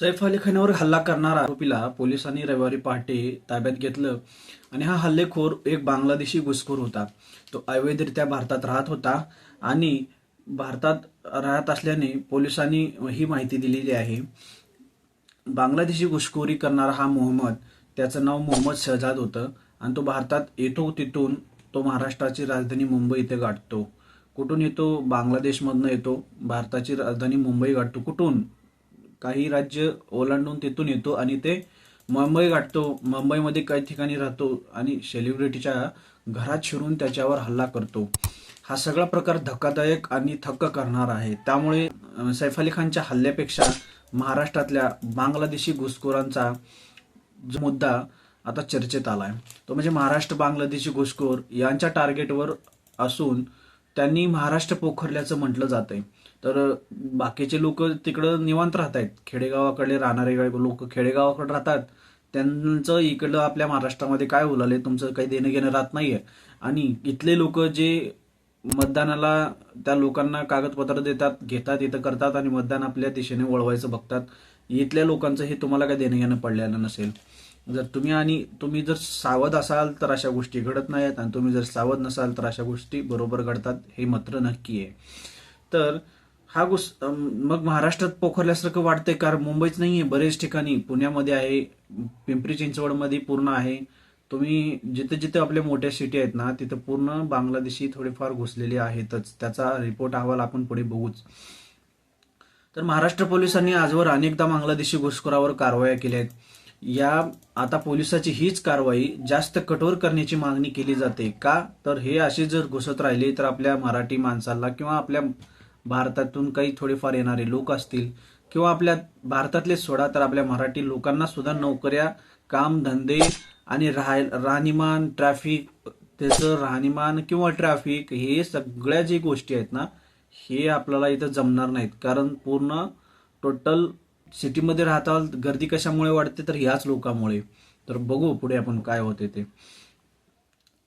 सैफ अली खानावर हल्ला करणारा आरोपीला पोलिसांनी रविवारी पहाटे ताब्यात घेतलं आणि हा हल्लेखोर एक बांगलादेशी घुसखोर होता. तो अवैधरित्या भारतात राहत होता आणि भारतात राहत असल्याने पोलिसांनी ही माहिती दिलेली आहे. बांगलादेशी घुसखोरी करणारा हा मोहम्मद त्याचं नाव मोहम्मद शहजाद होतं आणि तो भारतात येतो तिथून तो महाराष्ट्राची राजधानी मुंबई इथे गाठतो. कुठून येतो? बांगलादेशमधनं येतो. भारताची राजधानी मुंबई गाठतो. कुठून? काही राज्य ओलांडून तिथून येतो आणि ते मुंबई गाठतो. मुंबईमध्ये काही ठिकाणी राहतो आणि सेलिब्रिटीच्या घरात शिरून त्याच्यावर हल्ला करतो. हा सगळा प्रकार धक्कादायक आणि थक्क करणार आहे. त्यामुळे सैफ अली खानच्या हल्ल्यापेक्षा महाराष्ट्रातल्या बांगलादेशी घुसखोरांचा जो मुद्दा आता चर्चेत आलाय तो म्हणजे महाराष्ट्र बांगलादेशी घुसखोर यांच्या टार्गेटवर असून त्यांनी महाराष्ट्र पोखरल्याचं म्हटलं जात आहे तर बाकीचे लोक तिकडं निवांत राहत आहेत खेडेगावाकडले राहणारे लोक खेडेगावाकडे राहतात. त्यांचं इकडं आपल्या महाराष्ट्रामध्ये काय उलाले तुमचं काही देणं घेणं राहत नाहीये. आणि इथले लोक जे मतदानाला त्या लोकांना कागदपत्र देतात घेतात इथं करतात आणि मतदान आपल्या दिशेने वळवायचं बघतात. इथल्या लोकांचं हे तुम्हाला काय देणं घेणं पडलेलं नसेल. जर तुम्ही आणि तुम्ही जर सावध असाल तर अशा गोष्टी घडत नाहीत. आणि तुम्ही जर सावध नसाल तर अशा गोष्टी बरोबर घडतात हे मात्र नक्की आहे. तर हा गोष् मग महाराष्ट्रात पोखरल्यासारखं वाटतंय कारण मुंबईच नाहीये बरेच ठिकाणी. पुण्यामध्ये आहे पिंपरी चिंचवडमध्ये पूर्ण आहे. तुम्ही जिथे जिथे आपल्या मोठ्या सिटी आहेत ना तिथं पूर्ण बांगलादेशी थोडेफार घुसलेले आहेतच. त्याचा रिपोर्ट अहवाल आपण पुढे बघूच. तर महाराष्ट्र पोलिसांनी आजवर अनेकदा बांगलादेशी घुसखोरावर कारवाया केल्या आहेत. या आता पोलिसाची हीच कारवाई जास्त कठोर करण्याची मागणी केली जाते का? तर हे असे जर घुसत राहिले तर आपल्या मराठी माणसाला किंवा आपल्या भारतातून काही थोडेफार येणारे लोक असतील किंवा आपल्या भारतातले सोडा तर आपल्या मराठी लोकांना सुद्धा नोकऱ्या काम धंदे आणि राह राहणीमान ट्रॅफिक त्याचं राहणीमान किंवा ट्रॅफिक हे सगळ्या जे गोष्टी आहेत ना हे आपल्याला इथं जमणार नाहीत. कारण पूर्ण टोटल सिटीमध्ये राहता गर्दी कशामुळे वाढते तर ह्याच लोकांमुळे. तर बघू पुढे आपण काय होते ते.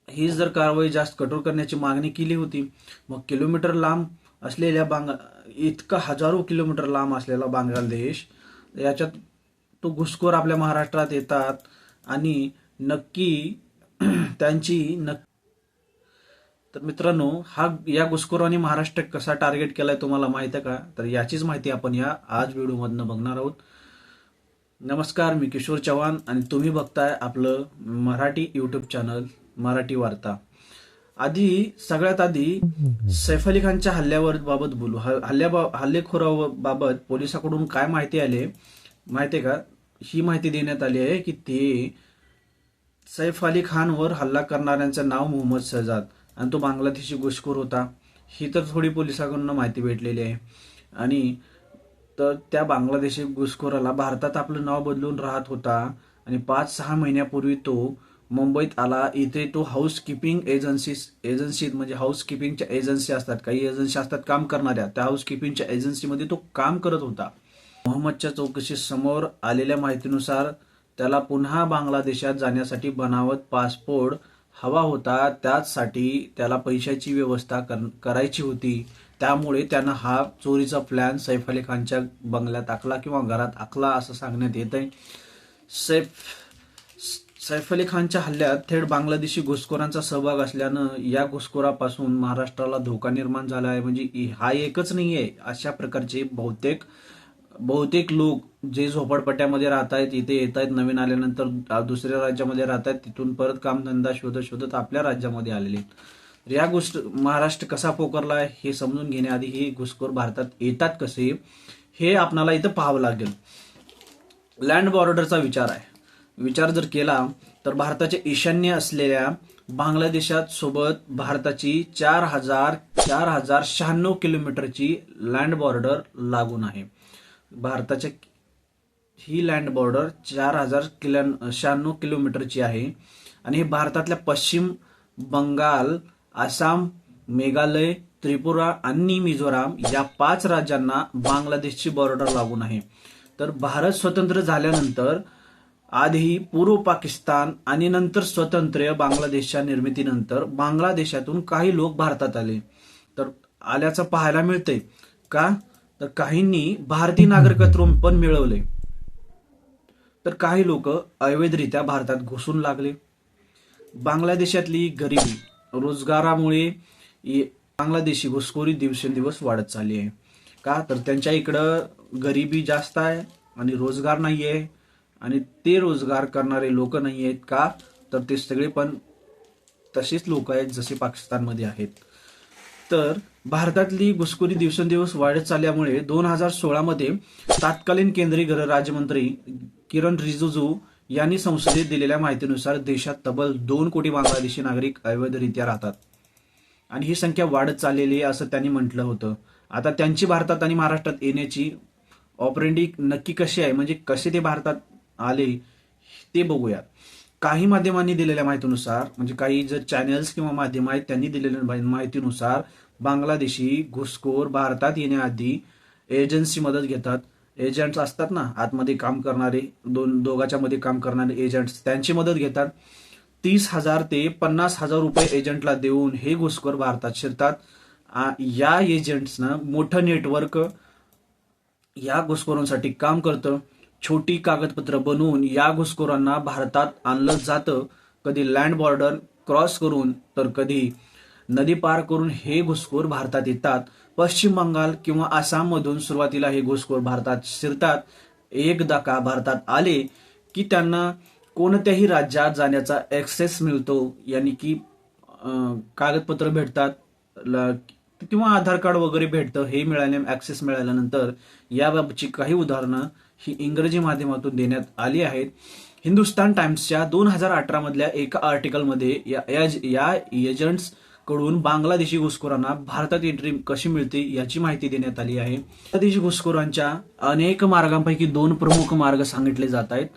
हीच जर कारवाई जास्त कठोर करण्याची मागणी केली होती मग किलोमीटर लांब असलेल्या बांग इतका हजारो किलोमीटर लांब असलेला बांगलादेश याच्यात तो घुसखोर आपल्या महाराष्ट्रात येतात आणि नक्की त्यांची नक्की तर मित्रांनो हा या घुसखोरांनी महाराष्ट्र कसा टार्गेट केलाय तुम्हाला माहीत आहे का? तर याचीच माहिती आपण या आज व्हिडिओमधनं बघणार आहोत. नमस्कार मी किशोर चव्हाण आणि तुम्ही बघताय आपलं मराठी यूट्यूब चॅनल मराठी वार्ता. आधी सगळ्यात आधी सैफ अली खानच्या हल्ल्यावर बाबत बोलू. हल्ल्या हल्लेखोराबाबत पोलिसाकडून काय माहिती आली? माहिती आहे का? ही माहिती देण्यात आली आहे की ते सैफ अली खानवर हल्ला करणाऱ्यांचं नाव मोहम्मद सजाद आणि तो बांगलादेशी घुसखोर होता. ही तर थोडी पोलिसांकडून माहिती भेटलेली आहे. आणि तर त्या बांगलादेशी घुसखोराला भारतात आपलं नाव बदलून राहत होता. आणि पाच सहा महिन्यापूर्वी तो मुंबईत आला इथे तो हाऊसकीपिंग एजन्सी एजन्सीत म्हणजे हाऊसकीपिंगच्या एजन्सी असतात. काही एजन्सी असतात काम करणाऱ्या. त्या हाऊसकीपिंगच्या एजन्सीमध्ये तो काम करत होता. मोहम्मदच्या चौकशी समोर आलेल्या माहितीनुसार त्याला पुन्हा बांगलादेशात जाण्यासाठी बनावट पासपोर्ट हवा होता. त्याचसाठी त्याला पैशाची व्यवस्था कर- करायची होती. त्यामुळे त्यानं हा चोरीचा प्लॅन सैफ अली खानच्या बंगल्यात आखला किंवा घरात आखला असं सांगण्यात येत आहे सैफ सैफ अली खानच्या हल्ल्यात थेट बांगलादेशी घुसखोरांचा सहभाग असल्यानं या घुसखोरापासून महाराष्ट्राला धोका निर्माण झाला आहे. म्हणजे हा एकच नाही आहे अशा प्रकारचे बहुतेक बहुतेक लोक जे झोपडपट्ट्यामध्ये राहत आहेत इथे येत आहेत नवीन आल्यानंतर दुसऱ्या राज्यामध्ये राहत आहेत तिथून परत कामधंदा शोधत शोधत आपल्या राज्यामध्ये आलेले आहेत. या गोष्ट महाराष्ट्र कसा पोकरला आहे हे समजून घेण्याआधी हे घुसखोर भारतात येतात कसे हे आपणाला इथं पाहावं लागेल. लँड बॉर्डरचा विचार आहे. विचार जर केला तर भारताच्या ईशान्य असलेल्या बांगलादेशात सोबत भारताची चार हजार चार हजार शहाण्णव किलोमीटरची लँड बॉर्डर लागून आहे. भारताच्या ही लँड बॉर्डर चार हजार किलो शहाण्णव किलोमीटरची आहे. आणि हे भारतातल्या पश्चिम बंगाल आसाम मेघालय त्रिपुरा आणि मिझोराम या पाच राज्यांना बांगलादेशची बॉर्डर लागून आहे. तर भारत स्वतंत्र झाल्यानंतर आधी पूर्व पाकिस्तान आणि नंतर स्वतंत्र बांगलादेशच्या निर्मितीनंतर बांगलादेशातून काही लोक भारतात आले. तर आल्याचं पाहायला मिळते का? तर काहींनी भारतीय नागरिकत्व पण मिळवले. तर काही लोक अवैधरित्या भारतात घुसून लागले. बांगलादेशातली गरिबी रोजगारामुळे ये- बांगलादेशी घुसखोरी दिवसेंदिवस वाढत चालली आहे. का? तर त्यांच्या इकडं गरिबी जास्त आहे आणि रोजगार नाही आहे आणि ते रोजगार करणारे लोक नाही आहेत का? तर ते सगळे पण तसेच लोक आहेत जसे पाकिस्तानमध्ये आहेत. तर भारतातली घुसखोरी दिवसेंदिवस वाढत चालल्यामुळे दोन हजार सोळामध्ये तत्कालीन केंद्रीय गृहराज्यमंत्री किरण रिजिजू यांनी संसदेत दिलेल्या माहितीनुसार देशात तब्बल दोन कोटी बांगलादेशी नागरिक अवैधरित्या राहतात. आणि ही संख्या वाढत चाललेली आहे असं त्यांनी म्हटलं होतं. आता त्यांची भारतात आणि महाराष्ट्रात येण्याची ऑपरेंडी नक्की कशी आहे? म्हणजे कसे ते भारतात आले ते बघूयात. काही माध्यमांनी दिलेल्या माहितीनुसार म्हणजे काही जर चॅनल्स किंवा माध्यम आहेत त्यांनी दिलेल्या माहितीनुसार बांगलादेशी घुसखोर भारतात येण्याआधी एजन्सी मदत घेतात. एजंट्स असतात ना आतमध्ये काम करणारे दोन दोघाच्या मध्ये काम करणारे एजंट्स त्यांची मदत घेतात. तीस हजार ते पन्नास हजार रुपये एजंटला देऊन हे घुसखोर भारतात शिरतात. या एजंट्सनं मोठं नेटवर्क या घुसखोरांसाठी काम करतं. छोटी कागदपत्र बनवून या घुसखोरांना भारतात आणलं जातं. कधी लँड बॉर्डर क्रॉस करून तर कधी नदी पार करून हे घुसखोर भारतात येतात. पश्चिम बंगाल किंवा आसाममधून सुरुवातीला हे घुसखोर भारतात शिरतात. एकदा का भारतात आले की त्यांना कोणत्याही राज्यात जाण्याचा ऍक्सेस मिळतो. यानी की कागदपत्र भेटतात ल- किंवा आधार कार्ड वगैरे भेटतं हे मिळाल्या ऍक्सेस मिळाल्यानंतर. याबाबतची काही उदाहरणं ही इंग्रजी माध्यमातून देण्यात आली आहेत हिंदुस्तान टाइम्सच्या दोन हजार अठरा मधल्या एका आर्टिकलमध्ये या या- या एजंट्सकडून बांगलादेशी घुसखोरांना भारतात एंट्री कशी मिळते याची माहिती देण्यात आली आहे. बांगलादेशी घुसखोरांच्या अनेक मार्गांपैकी दोन प्रमुख मार्ग सांगितले जात आहेत.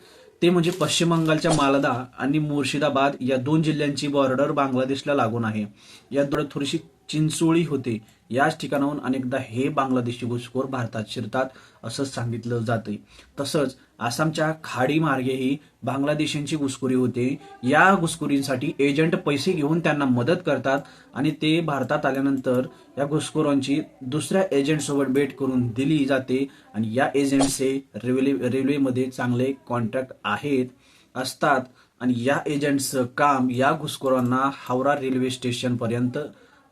ते म्हणजे पश्चिम बंगालच्या मालदा आणि मुर्शिदाबाद या दोन जिल्ह्यांची बॉर्डर बांगलादेशला लागून आहे. या थोडीशी चिंचोळी होते. याच ठिकाणाहून अनेकदा हे बांगलादेशी घुसखोर भारतात शिरतात असं सांगितलं जाते तसंच आसामच्या खाडी मार्गेही बांगलादेशांची घुसखोरी होते. या घुसखोरींसाठी एजंट पैसे घेऊन त्यांना मदत करतात आणि ते भारतात आल्यानंतर या घुसखोरांची दुसऱ्या एजंटसोबत भेट करून दिली जाते आणि या एजंटचे रेल्वे रेल्वेमध्ये चांगले कॉन्ट्रॅक्ट आहेत असतात आणि या एजंटचं काम या घुसखोरांना हावरा रेल्वे स्टेशनपर्यंत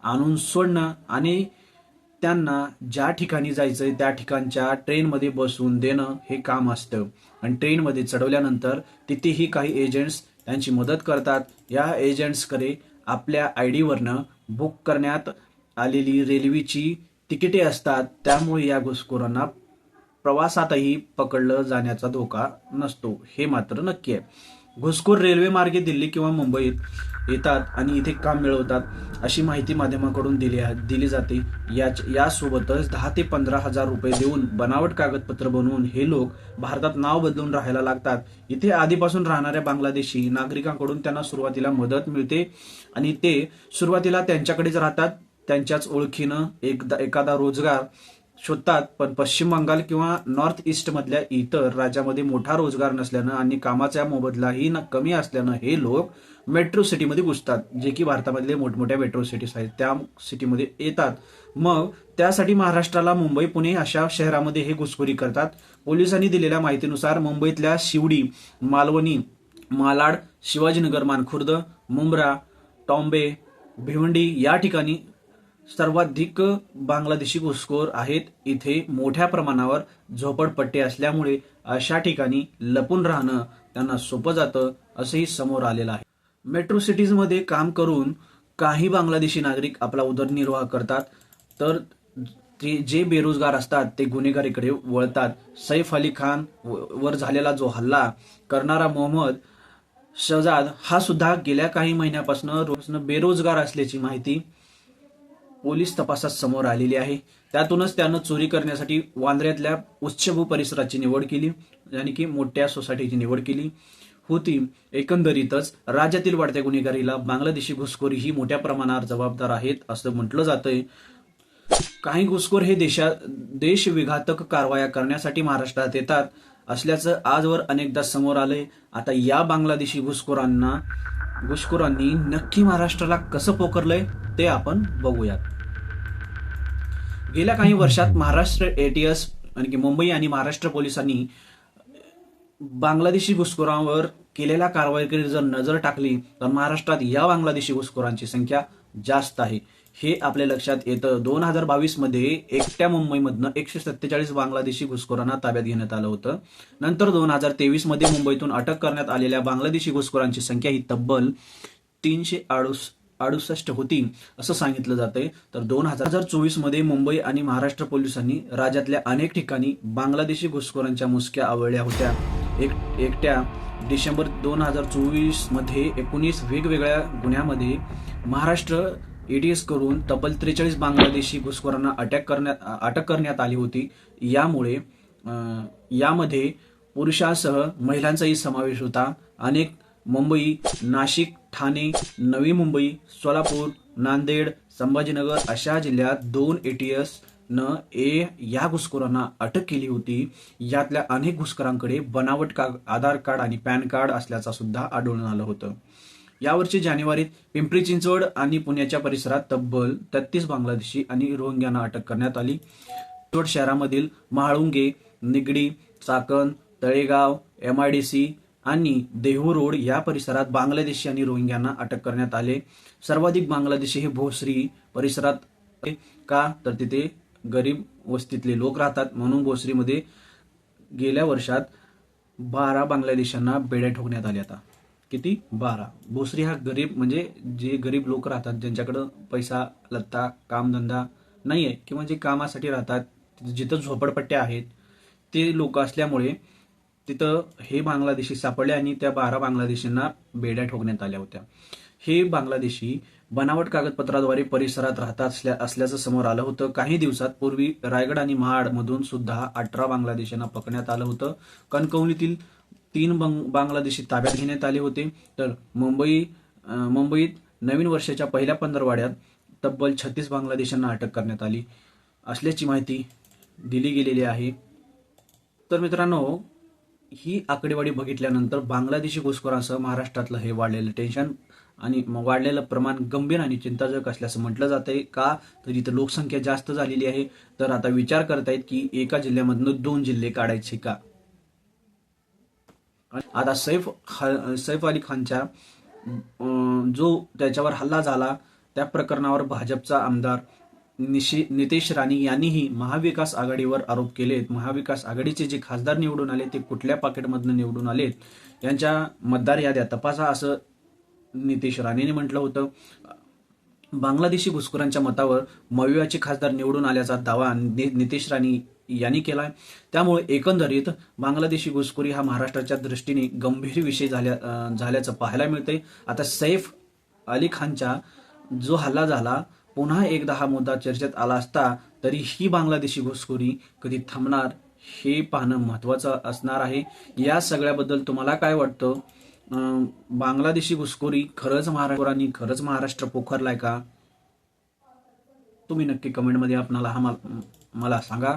आणून सोडणं आणि त्यांना ज्या ठिकाणी जायचंय त्या ठिकाणच्या ट्रेनमध्ये बसवून देणं हे काम असतं. आणि ट्रेनमध्ये चढवल्यानंतर तिथेही काही एजंट्स त्यांची मदत करतात. या एजंट्सकडे आपल्या आय डीवरनं बुक करण्यात आलेली रेल्वेची तिकिटे असतात. त्यामुळे या घुसखोरांना प्रवासातही पकडलं जाण्याचा धोका नसतो. हे मात्र नक्की आहे. घुसखोर रेल्वे मार्गे दिल्ली किंवा मुंबईत येतात आणि इथे काम मिळवतात अशी माहिती माध्यमाकडून दिली दिली जाते. याच यासोबतच दहा ते पंधरा हजार रुपये देऊन बनावट कागदपत्र बनवून हे लोक भारतात नाव बदलून राहायला लागतात. इथे आधीपासून राहणाऱ्या बांगलादेशी नागरिकांकडून त्यांना सुरुवातीला मदत मिळते आणि ते सुरुवातीला त्यांच्याकडेच राहतात त्यांच्याच ओळखीनं एकदा एखादा रोजगार शोधतात पण पश्चिम बंगाल किंवा नॉर्थ ईस्टमधल्या इतर राज्यामध्ये मोठा रोजगार नसल्यानं आणि कामाचा मोबदलाही न कमी असल्यानं हे लोक मेट्रो सिटीमध्ये घुसतात जे की भारतामधले मोठमोठ्या मेट्रो सिटीज आहेत. त्या सिटीमध्ये येतात. मग त्यासाठी महाराष्ट्राला मुंबई पुणे अशा शहरामध्ये हे घुसखोरी करतात. पोलिसांनी दिलेल्या माहितीनुसार मुंबईतल्या शिवडी मालवणी मालाड शिवाजीनगर मानखुर्द मुंब्रा टॉम्बे भिवंडी या ठिकाणी सर्वाधिक बांगलादेशी घुसखोर आहेत. इथे मोठ्या प्रमाणावर झोपडपट्टी असल्यामुळे अशा ठिकाणी लपून राहणं त्यांना सोपं जातं असंही समोर आलेलं आहे. मेट्रो सिटीजमध्ये काम करून काही बांगलादेशी नागरिक आपला उदरनिर्वाह करतात तर ते जे बेरोजगार असतात ते गुन्हेगारीकडे वळतात. सैफ अली खान व- वर झालेला जो हल्ला करणारा मोहम्मद शहजाद हा सुद्धा गेल्या काही महिन्यापासून बेरोजगार असल्याची माहिती पोलीस तपासात समोर आलेली आहे. त्यातूनच त्यानं चोरी करण्यासाठी वांद्र्यातल्या उच्चभू परिसराची निवड केली यानी की मोठ्या सोसायटीची निवड केली. होती. एकंदरीतच राज्यातील वाढत्या गुन्हेगारीला बांगलादेशी घुसखोरी ही मोठ्या प्रमाणावर जबाबदार आहेत असं म्हटलं जातंय. काही घुसखोर हे देशा देश विघातक कारवाया करण्यासाठी महाराष्ट्रात येतात असल्याचं आजवर अनेकदा समोर आलंय. आता या बांगलादेशी घुसखोरांना घुसखोरांनी नक्की महाराष्ट्राला कसं पोकरलंय ते आपण बघूयात. गेल्या काही वर्षात महाराष्ट्र एटीएस आणि मुंबई आणि महाराष्ट्र पोलिसांनी बांगलादेशी घुसखोरांवर केलेल्या कारवाईकडे जर नजर टाकली तर महाराष्ट्रात या बांगलादेशी घुसखोरांची संख्या जास्त आहे. हे आपल्या लक्षात येतं. दोन हजार बावीसमध्ये एकट्या मुंबईमधनं एकशे सत्तेचाळीस बांगलादेशी घुसखोरांना ताब्यात घेण्यात आलं होतं. नंतर दोन हजार तेवीसमध्ये मुंबईतून अटक करण्यात आलेल्या बांगलादेशी घुसखोरांची संख्या ही तब्बल तीनशे अडुस अडुसष्ट होती असं सांगितलं जातंय. तर दोन हजार चोवीसमध्ये मुंबई आणि महाराष्ट्र पोलिसांनी राज्यातल्या अनेक ठिकाणी बांगलादेशी घुसखोरांच्या मुसक्या आवळल्या होत्या. एक एकट्या डिसेंबर दोन हजार चोवीसमध्ये एकोणीस वेगवेगळ्या गुन्ह्यामध्ये महाराष्ट्र एडीएस करून तब्बल त्रेचाळीस बांगलादेशी घुसखोरांना अटॅक करण्यात अटक करण्यात आली होती. यामुळे यामध्ये पुरुषासह महिलांचाही समावेश होता. अनेक मुंबई नाशिक ठाणे नवी मुंबई सोलापूर नांदेड संभाजीनगर अशा जिल्ह्यात दोन एटीएस न ए या घुसखोरांना अटक केली होती. यातल्या अनेक घुसखोरांकडे बनावट का आधार कार्ड आणि पॅन कार्ड असल्याचा सुद्धा आढळून आलं होतं. यावर्षी जानेवारीत पिंपरी चिंचवड आणि पुण्याच्या परिसरात तब्बल तेहतीस बांगलादेशी आणि रोहिंग्यांना अटक करण्यात आली. चिंचवड शहरामधील Mahalunge Nigdi Chakan Talegaon M I D C आणि देहू रोड या परिसरात बांगलादेशी आणि रोहिंग्यांना अटक करण्यात आले. सर्वाधिक बांगलादेशी हे भोसरी परिसरात का? तर तिथे गरीब वस्तीतले लोक राहतात. म्हणून भोसरीमध्ये गेल्या वर्षात बारा बांगलादेशांना बेड्या ठोकण्यात आल्या आता. किती? बारा. भोसरी हा गरीब म्हणजे जे गरीब लोक राहतात ज्यांच्याकडं पैसा लत्ता कामधंदा नाही आहे किंवा जे कामासाठी राहतात जिथं झोपडपट्ट्या आहेत ते लोक असल्यामुळे तिथं हे बांगलादेशी सापडले आणि त्या बारा बांगलादेशींना बेड्या ठोकण्यात आल्या होत्या. हे बांगलादेशी बनावट कागदपत्राद्वारे परिसरात राहतात असल्या असल्याचं समोर आलं होतं. काही दिवसात पूर्वी रायगड आणि महाडमधून सुद्धा अठरा बांगलादेशींना पकडण्यात आलं होतं. कणकवलीतील तीन बंग बांगलादेशी ताब्यात घेण्यात आले होते. तर मुंबई मुंबईत नवीन वर्षाच्या पहिल्या पंधरवाड्यात तब्बल छत्तीस बांगलादेशांना अटक करण्यात आली असल्याची माहिती दिली गेलेली आहे. तर मित्रांनो ही आकडेवारी बघितल्यानंतर बांगलादेशी घुसखोरांसह महाराष्ट्रातलं हे वाढलेलं टेन्शन आणि वाढलेलं प्रमाण गंभीर आणि चिंताजनक असल्याचं म्हटलं जात आहे. का? तर इथं लोकसंख्या जास्त झालेली आहे तर आता विचार करतायत की एका जिल्ह्यामधनं दोन जिल्हे काढायचे का? आता सैफ सैफ अली खानच्या जो त्याच्यावर हल्ला झाला त्या प्रकरणावर भाजपचा आमदार निशी नितेश राणे यांनीही महाविकास आघाडीवर आरोप केलेत. महाविकास आघाडीचे जे खासदार निवडून आले ते कुठल्या पाकिटमधनं निवडून आलेत यांच्या मतदार याद्या तपासा असं नितेश राणेने म्हटलं होतं. बांगलादेशी घुसखोरांच्या मतावर मवियाचे खासदार निवडून आल्याचा दावा नि- नितेश राणे यांनी केलाय. त्यामुळे एकंदरीत बांगलादेशी घुसखोरी हा महाराष्ट्राच्या दृष्टीने गंभीर विषय झाल्या झाल्याचं पाहायला मिळते आता सैफ अली खानच्या जो हल्ला झाला पुन्हा एकदा हा मुद्दा चर्चेत आला असता तरी ही बांगलादेशी घुसखोरी कधी थांबणार हे पाहणं महत्वाचं असणार आहे. या सगळ्याबद्दल तुम्हाला काय वाटतं? बांगलादेशी घुसखोरी खरंच महाराष्ट्रांनी खरंच महाराष्ट्र पोखरलाय का? तुम्ही नक्की कमेंटमध्ये आपणाला हा मला सांगा.